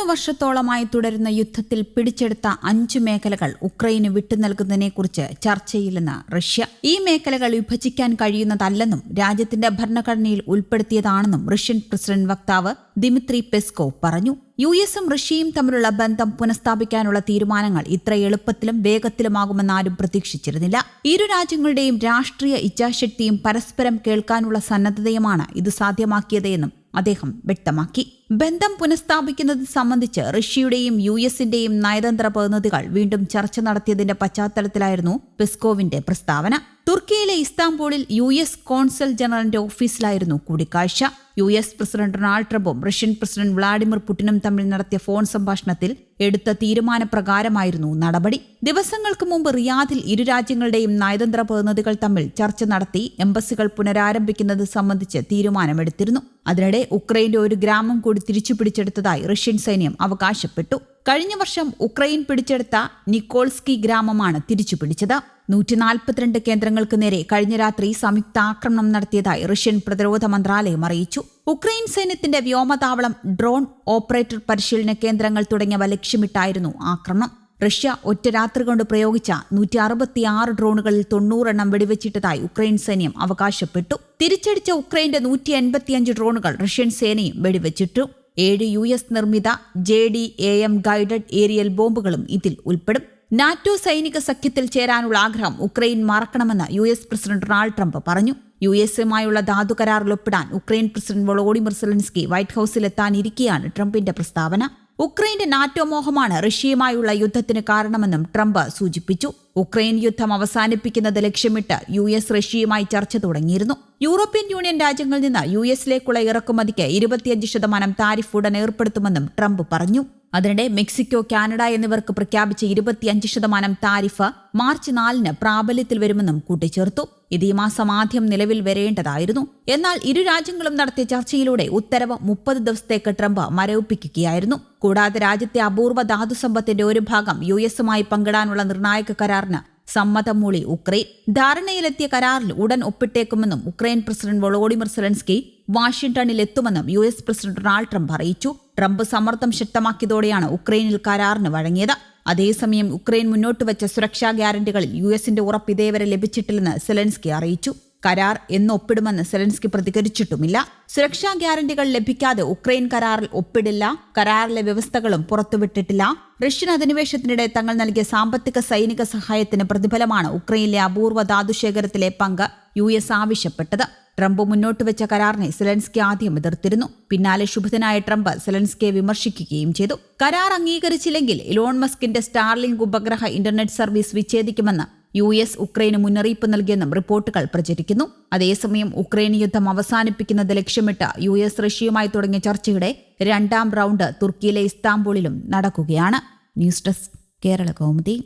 മൂന്ന് വർഷത്തോളമായി തുടരുന്ന യുദ്ധത്തിൽ പിടിച്ചെടുത്ത അഞ്ച് മേഖലകൾ ഉക്രൈന് വിട്ടുനൽകുന്നതിനെക്കുറിച്ച് ചർച്ചയില്ലെന്ന് റഷ്യ. ഈ മേഖലകൾ വിഭജിക്കാൻ കഴിയുന്നതല്ലെന്നും രാജ്യത്തിന്റെ ഭരണഘടനയിൽ ഉൾപ്പെടുത്തിയതാണെന്നും റഷ്യൻ പ്രസിഡന്റ് വക്താവ് ദിമിത്രി പെസ്കോ പറഞ്ഞു. യു എസും റഷ്യയും തമ്മിലുള്ള ബന്ധം പുനഃസ്ഥാപിക്കാനുള്ള തീരുമാനങ്ങൾ ഇത്ര എളുപ്പത്തിലും വേഗത്തിലുമാകുമെന്ന് ആരും പ്രതീക്ഷിച്ചിരുന്നില്ല. ഇരു രാജ്യങ്ങളുടെയും രാഷ്ട്രീയ ഇച്ഛാശക്തിയും പരസ്പരം കേൾക്കാനുള്ള സന്നദ്ധതയുമാണ് ഇത് സാധ്യമാക്കിയതെന്നും അദ്ദേഹം വ്യക്തമാക്കി. ബന്ധം പുനഃസ്ഥാപിക്കുന്നത് സംബന്ധിച്ച് റഷ്യയുടെയും യു എസിന്റെയും നയതന്ത്ര പ്രതിനിധികൾ വീണ്ടും ചർച്ച നടത്തിയതിന്റെ പശ്ചാത്തലത്തിലായിരുന്നു പെസ്കോവിന്റെ പ്രസ്താവന. തുർക്കിയിലെ ഇസ്താംബൂളിൽ യു എസ് കോൺസൽ ജനറലിന്റെ ഓഫീസിലായിരുന്നു കൂടിക്കാഴ്ച. യു എസ് പ്രസിഡന്റ് ഡൊണാൾഡ് ട്രംപും റഷ്യൻ പ്രസിഡന്റ് വ്ളാഡിമിർ പുടിനും തമ്മിൽ നടത്തിയ ഫോൺ സംഭാഷണത്തിൽ എടുത്ത തീരുമാനപ്രകാരമായിരുന്നു നടപടി. ദിവസങ്ങൾക്ക് മുമ്പ് റിയാദിൽ ഇരു രാജ്യങ്ങളുടെയും നയതന്ത്ര പ്രതിനിധികൾ തമ്മിൽ ചർച്ച നടത്തി എംബസികൾ പുനരാരംഭിക്കുന്നത് സംബന്ധിച്ച് തീരുമാനമെടുത്തിരുന്നു. അതിനിടെ ഉക്രൈന്റെ ഒരു ഗ്രാമം കൂടി തിരിച്ചു പിടിച്ചെടുത്തതായി റഷ്യൻ സൈന്യം അവകാശപ്പെട്ടു. കഴിഞ്ഞ വർഷം ഉക്രൈൻ പിടിച്ചെടുത്ത നിക്കോൾസ്കി ഗ്രാമമാണ് തിരിച്ചു പിടിച്ചത് നൂറ്റി നാൽപ്പത്തിരണ്ട് കേന്ദ്രങ്ങൾക്ക് നേരെ കഴിഞ്ഞ രാത്രി സംയുക്ത ആക്രമണം നടത്തിയതായി റഷ്യൻ പ്രതിരോധ മന്ത്രാലയം അറിയിച്ചു. ഉക്രൈൻ സൈന്യത്തിന്റെ വ്യോമതാവളം ഡ്രോൺ ഓപ്പറേറ്റർ പരിശീലന കേന്ദ്രങ്ങൾ തുടങ്ങിയവ ലക്ഷ്യമിട്ടായിരുന്നു ആക്രമണം. റഷ്യ ഒറ്റ രാത്രി കൊണ്ട് പ്രയോഗിച്ച നൂറ്റി അറുപത്തിയാറ് ഡ്രോണുകളിൽ തൊണ്ണൂറെണ്ണം വെടിവെച്ചിട്ടതായി ഉക്രൈൻ സൈന്യം അവകാശപ്പെട്ടു. തിരിച്ചടിച്ച ഉക്രൈന്റെ നൂറ്റി എൺപത്തിയഞ്ച് ഡ്രോണുകൾ റഷ്യൻ സേനയും വെടിവെച്ചിട്ടു. ഏഴ് യു എസ് നിർമ്മിത J D A M guided aerial ബോംബുകളും ഇതിൽ ഉൾപ്പെടും. നാറ്റോ സൈനിക സഖ്യത്തിൽ ചേരാനുള്ള ആഗ്രഹം Ukraine മറക്കണമെന്ന് U S president Donald Trump പറഞ്ഞു. യു എസുമായുള്ള ധാതു കരാറിൽ ഒപ്പിടാൻ Ukraine president Volodymyr Zelensky White ഹൌസിലെത്താനിരിക്കെയാണ് ട്രംപിന്റെ പ്രസ്താവന. ഉക്രൈന്റെ നാറ്റോ മോഹമാണ് റഷ്യയുമായുള്ള യുദ്ധത്തിന് കാരണമെന്നും ട്രംപ് സൂചിപ്പിച്ചു. ഉക്രൈൻ യുദ്ധം അവസാനിപ്പിക്കുന്നത് ലക്ഷ്യമിട്ട് യു എസ് റഷ്യയുമായി ചർച്ച തുടങ്ങിയിരുന്നു. യൂറോപ്യൻ യൂണിയൻ രാജ്യങ്ങളിൽ നിന്ന് യു എസിലേക്കുള്ള ഇറക്കുമതിക്ക് ഇരുപത്തിയഞ്ച് ശതമാനം താരിഫ് ഉടൻ ഏർപ്പെടുത്തുമെന്നും ട്രംപ് പറഞ്ഞു. അതിനിടെ മെക്സിക്കോ കാനഡ എന്നിവർക്ക് പ്രഖ്യാപിച്ച ഇരുപത്തിയഞ്ച് ശതമാനം താരിഫ് മാർച്ച് നാലിന് പ്രാബല്യത്തിൽ വരുമെന്നും കൂട്ടിച്ചേർത്തു. ഇത് ഈ മാസം ആദ്യം നിലവിൽ വരേണ്ടതായിരുന്നു. എന്നാൽ ഇരു രാജ്യങ്ങളും നടത്തിയ ചർച്ചയിലൂടെ ഉത്തരവ് മുപ്പത് ദിവസത്തേക്ക് ട്രംപ് മരവിപ്പിക്കുകയായിരുന്നു. കൂടാതെ രാജ്യത്തെ അപൂർവ ധാതുസമ്പത്തിന്റെ ഒരു ഭാഗം യു എസുമായി പങ്കിടാനുള്ള നിർണായക കരാറിന് സമ്മതം മൂളി ഉക്രൈൻ. ധാരണയിലെത്തിയ കരാറിൽ ഉടൻ ഒപ്പിട്ടേക്കുമെന്നും ഉക്രൈൻ പ്രസിഡന്റ് വൊളോഡിമിർ സെലൻസ്കി വാഷിംഗ്ടണിൽ എത്തുമെന്നും U S president Donald Trump അറിയിച്ചു. ട്രംപ് സമ്മർദ്ദം ശക്തമാക്കിയതോടെയാണ് ഉക്രൈനിൽ കരാറിന് വഴങ്ങിയത്. അതേസമയം ഉക്രൈൻ മുന്നോട്ട് വെച്ച സുരക്ഷാ ഗ്യാരണ്ടികളിൽ യു എസിന്റെ ഉറപ്പ് ഇതേവരെ ലഭിച്ചിട്ടില്ലെന്ന് സെലൻസ്കി അറിയിച്ചു. കരാർ എന്ന് ഒപ്പിടുമെന്ന് സെലൻസ്കി പ്രതികരിച്ചിട്ടുമില്ല. സുരക്ഷാ ഗ്യാരണ്ടികൾ ലഭിക്കാതെ ഉക്രൈൻ കരാറിൽ ഒപ്പിടില്ല. കരാറിലെ വ്യവസ്ഥകളും പുറത്തുവിട്ടിട്ടില്ല. റഷ്യൻ അധിനിവേശത്തിനിടെ തങ്ങൾ നൽകിയ സാമ്പത്തിക സൈനിക സഹായത്തിന് പ്രതിഫലമാണ് ഉക്രൈനിലെ അപൂർവ ധാതുശേഖരത്തിലെ പങ്ക് യു എസ് ആവശ്യപ്പെട്ടത്. ട്രംപ് മുന്നോട്ട് വെച്ച കരാറിനെ സെലൻസ്കി ആദ്യം എതിർത്തിരുന്നു. പിന്നാലെ ശുഭതനായ ട്രംപ് സെലൻസ്കിയെ വിമർശിക്കുകയും ചെയ്തു. കരാർ അംഗീകരിച്ചില്ലെങ്കിൽ ഇലോൺ മസ്കിന്റെ സ്റ്റാർലിംഗ് ഉപഗ്രഹ ഇന്റർനെറ്റ് സർവീസ് വിച്ഛേദിക്കുമെന്ന് യു എസ് ഉക്രൈന് മുന്നറിയിപ്പ് നൽകിയെന്നും റിപ്പോർട്ടുകൾ പ്രചരിക്കുന്നു. അതേസമയം ഉക്രൈൻ യുദ്ധം അവസാനിപ്പിക്കുന്നത് ലക്ഷ്യമിട്ട് യു എസ് റഷ്യയുമായി തുടങ്ങിയ ചർച്ചയുടെ രണ്ടാം റൗണ്ട് തുർക്കിയിലെ ഇസ്താംബൂളിലും നടക്കുകയാണ്. News desk Kerala Kaumudi.